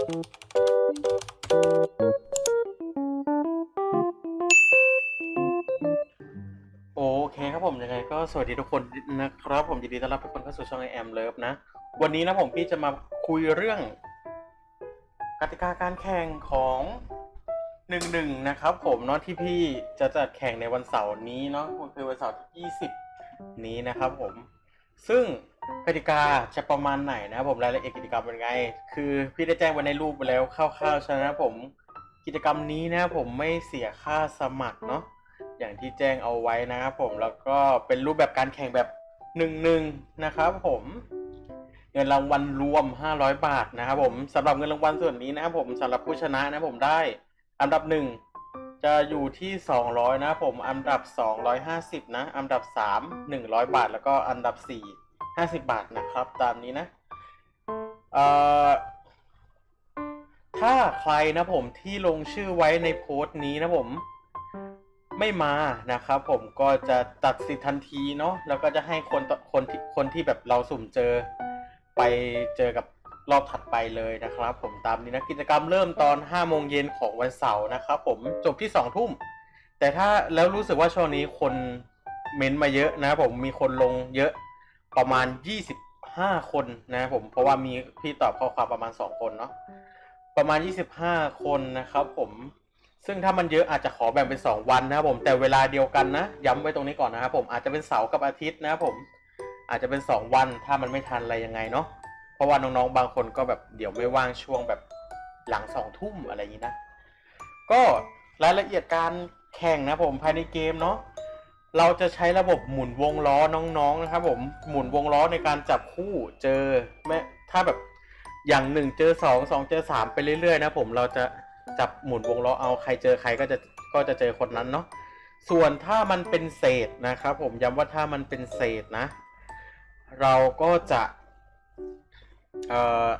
โอเคครับผมยังไงก็สวัสดีทุกคนนะครับผมยินดีต้อนรับทุกคนเข้าสู่ช่องไอแอมเลิฟนะ วันนี้นะผมพี่จะมาคุยเรื่อง กติกาการแข่งของหนึ่งหนึ่งนะครับผมเนาะที่พี่จะจัดแข่งในวันเสาร์นี้เนาะคือวันเสาร์ที่20นี้นะครับผม ซึ่ง กติกาจะประมาณไหนนะครับผมรายละเอียดกิจกรรมเป็นไง คือพี่ได้แจ้งไว้ในรูปไปแล้วคร่าวๆฉะนั้นผมกิจกรรมนี้นะผมไม่เสียค่าสมัครเนาะอย่างที่แจ้งเอาไว้นะครับผมแล้วก็เป็นรูปแบบการแข่งแบบหนึ่งหนึ่งนะครับผมเงินรางวัลรวม 500 บาทนะครับผมสำหรับเงินรางวัลส่วนนี้นะครับผมสำหรับผู้ชนะนะผมได้อันดับหนึ่งจะอยู่ที่ 200 นะผมอันดับ 250 นะ อันดับ 3 100 บาท แล้วก็อันดับ 4 50บบาทนะครับ ตามนี้นะเอ่อถ้าใครนะผมที่ลงชื่อไว้ในโพสต์นี้นะผมไม่มานะครับผมก็จะตัดสิทธิ์ทันทีเนาะแล้วก็จะให้คนคนที่คนที่แบบเราสุ่มเจอ ไปเจอกับรอบถัดไปเลยนะครับ ผมตามนี้นะกิจกรรมเริ่มตอน5โมงเย็นของวันเสาร์นะครับผมจบที่2ทุ่มแต่ถ้าแล้วรู้สึกว่าช่วงนี้คนเม้นต์มาเยอะนะผมมีคนลงเยอะ ประมาณ25คนนะครับผมเพราะว่ามีพี่ตอบข้อความประมาณ2คนเนาะประมาณ25คนนะครับผมซึ่งถ้ามันเยอะอาจจะขอแบ่งเป็น2วันนะครับผมแต่เวลาเดียวกันนะ ย้ำไว้ตรงนี้ก่อนนะครับผมอาจจะเป็นเสาร์กับอาทิตย์นะครับผมอาจจะเป็น2วันถ้ามันไม่ทันอะไรยังไงเนาะเพราะว่าน้องๆบางคนก็แบบเดี๋ยวไม่ว่างช่วงแบบหลังสองทุ่มอะไรอย่างนี้นะก็รายละเอียดการแข่งนะผมภายในเกมเนาะ เราจะใช้ระบบหมุนวงล้อน้องๆนะครับผมหมุนวงล้อในการจับคู่เจอแม้ถ้าแบบอย่างหนึ่งเจอสองสองเจอสามไปเรื่อยๆนะผมเราจะจับหมุนวงล้อเอาใครเจอใครก็จะก็จะเจอคนนั้นเนาะส่วนถ้ามันเป็นเศษนะครับผมย้ำว่าถ้ามันเป็นเศษนะ เราก็จะเอ่อ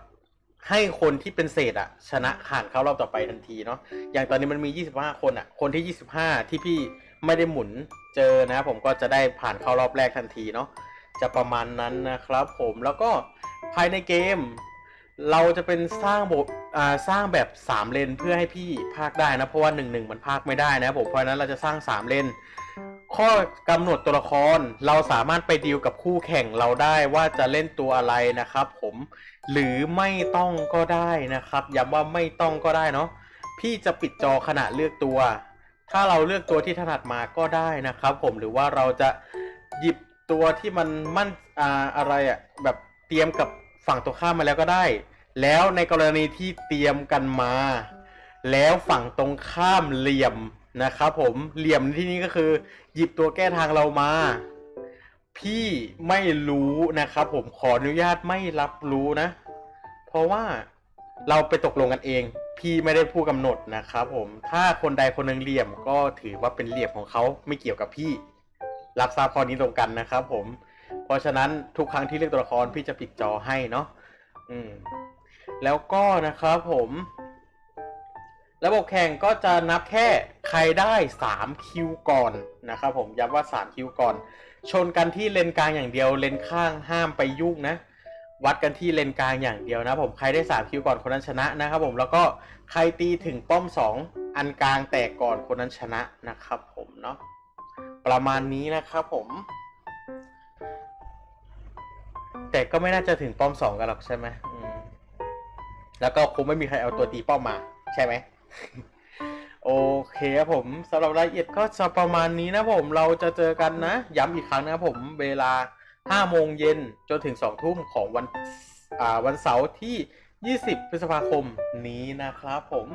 ให้คนที่เป็นเศษอะชนะผ่านเข้ารอบต่อไปทันทีเนาะอย่างตอนนี้มันมี 25 คนอะคนที่ 25 ที่พี่ไม่ได้หมุนเจอนะผมก็จะได้ผ่านเข้ารอบแรกทันทีเนาะจะประมาณนั้นนะครับ ผมแล้วก็ภายในเกม เราจะเป็นสร้างบทอ่าสร้างแบบ 3 เลนเพื่อให้พี่พากได้นะเพราะว่า1 1มันพากไม่ได้นะผมเพราะฉะนั้นเราจะสร้าง 3 เลน ข้อกำหนดตัวละครเราสามารถไปดีลกับคู่แข่งเราได้ว่าจะเล่นตัวอะไรนะครับ ผมหรือไม่ต้องก็ได้นะครับย้ำว่าไม่ต้องก็ได้เนาะพี่จะปิดจอขณะเลือกตัว ถ้าเราเลือกตัวที่ถนัดมาก็ได้นะครับ ผมหรือว่าเราจะหยิบตัวที่มันมั่นอ่าอะไรอะแบบเตรียมกับฝั่งตัวข้ามมาแล้วก็ได้ แล้วในกรณีที่เตรียมกันมา แล้วฝั่งตรงข้ามเหลี่ยม นะครับผมเหลี่ยมที่นี้ก็คือ หยิบตัวแก้ทางเรามา พี่ไม่รู้นะครับผมขออนุญาตไม่รับรู้นะ เพราะว่าเราไปตกลงกันเอง พี่ไม่ได้ผู้กำหนดนะครับผมถ้าคนใดคนหนึ่งเหลี่ยมก็ถือว่าเป็นเหลี่ยมของเขาไม่เกี่ยวกับพี่ รับทราบข้อนี้ตรงกันนะครับผม เพราะฉะนั้นทุกครั้งที่เลือกตัวละครพี่จะปิดจอให้เนาะอืมแล้วก็นะครับผม ระบบแข่งก็จะนับแค่ใครได้ 3 คิวก่อนนะครับผมย้ำว่า 3 คิวก่อน ชนกันที่เลนกลางอย่างเดียวเลนข้างห้ามไปยุ่งนะ วัดกันที่เลนกลางอย่างเดียวนะผมใครได้ 3 คิวก่อนคนนั้นชนะนะครับผมแล้วก็ใครตีถึงป้อม 2 อันกลางแตกก่อนคนนั้นชนะนะครับผมเนาะประมาณนี้นะครับผม แต่ก็ไม่น่าจะถึงป้อมสองกันหรอกใช่ไหมมแล้วก็คงไม่มีใครเอาตัวตีป้อมมาใช่ไหม โอเคครับผมสำหรับรายละเอียดก็จะประมาณนี้นะผมเราจะเจอกันนะ ย้ำอีกครั้งนะครับผมเวลา5โมงเย็นจนถึง2ทุ่มของวันวันเสาร์ที่ 20 พฤษภาคมนี้นะครับผม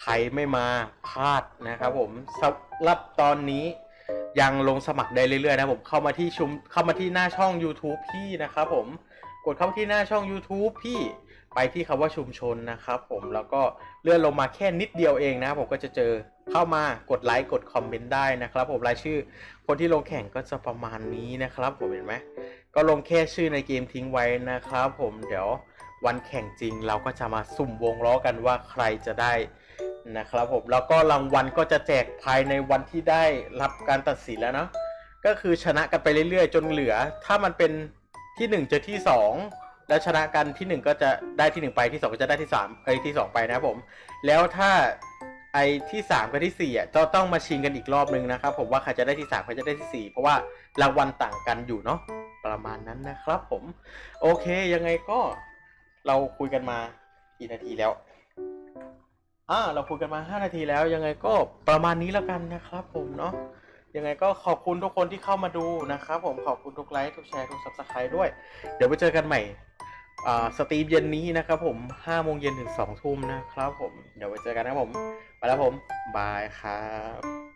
ใครไม่มาพลาดนะครับผมสำหรับตอนนี้ยังลงสมัครได้เรื่อยๆนะผมเข้ามาที่ชุมเข้ามาที่หน้าช่อง YouTube พี่นะครับผมกดเข้าที่หน้าช่อง YouTube พี่ ไปที่คำว่าชุมชนนะครับผมแล้วก็เลื่อนลงมาแค่นิดเดียวเองนะผมก็จะเจอเข้ามากดไลค์กดคอมเมนต์ได้นะครับผมรายชื่อคนที่ลงแข่งก็จะประมาณนี้นะครับผมเห็นไหมก็ลงแค่ชื่อในเกมทิ้งไว้นะครับผมเดี๋ยววันแข่งจริงเราก็จะมาสุ่มวงล้อกันว่าใครจะได้นะครับผมแล้วก็รางวัลก็จะแจกภายในวันที่ได้รับการตัดสินแล้วเนาะก็คือชนะกันไปเรื่อยๆ จนเหลือ ถ้ามันเป็นที่ 1 เจอที่ 2 แล้วชนะกันที่หนึ่งก็จะได้ที่หนึ่งไปที่สองก็จะได้ที่สามเอ้ยที่สองไปนะครับผม แล้วถ้าไอ้ที่สามกับที่สี่อะจะต้องมาชิงกันอีกรอบนึงนะครับผมว่าใครจะได้ที่สามใครจะได้ที่สี่เพราะว่ารางวัลต่างกันอยู่เนาะประมาณนั้นนะครับผม โอเคยังไงก็เราคุยกันมากี่นาทีแล้วอ่าเราคุยกันมา 5 นาทีแล้วยังไงก็ประมาณนี้แล้วกันนะครับผมเนาะยังไงก็ขอบคุณทุกคนที่เข้ามาดูนะครับผมขอบคุณทุกไลค์ทุกแชร์ทุก subscribe ด้วย เดี๋ยวไปเจอกันใหม่ สตรีมเย็นนี้นะครับผม5โมงเย็นถึง2ทุ่มนะครับผม เดี๋ยวไปเจอกันนะครับผม ไปแล้วผม บายครับ